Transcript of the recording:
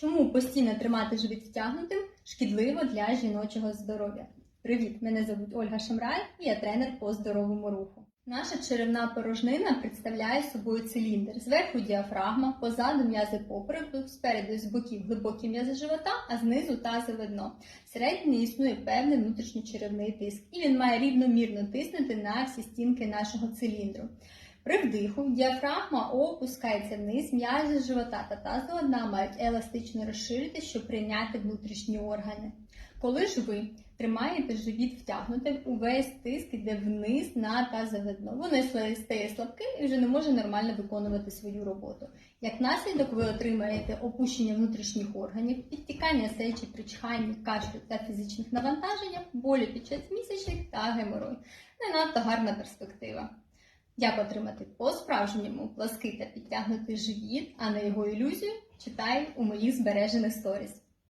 Чому постійно тримати живіт втягнутим шкідливо для жіночого здоров'я? Привіт! Мене звуть Ольга Шамрай і я тренер по здоровому руху. Наша черевна порожнина представляє собою циліндр. Зверху діафрагма, позаду м'язи попереку, спереду з боків глибокі м'язи живота, а знизу тазове дно. Всередині існує певний внутрішньочеревний тиск, і він має рівномірно тиснути на всі стінки нашого циліндру. При вдиху діафрагма опускається вниз, м'язи живота та тазового дна мають еластично розширити, щоб прийняти внутрішні органи. Коли ж ви тримаєте живіт втягнутим, увесь тиск йде вниз на тазове дно. Воно стає слабким і вже не може нормально виконувати свою роботу. Як наслідок, ви отримаєте опущення внутрішніх органів, підтікання сечі при чханні, кашлю та фізичних навантаженнях, болі під час місячних та геморой. Не надто гарна перспектива. Як отримати по-справжньому плаский та підтягнутий живіт, а не його ілюзію, читай у моїх збережених сторіс.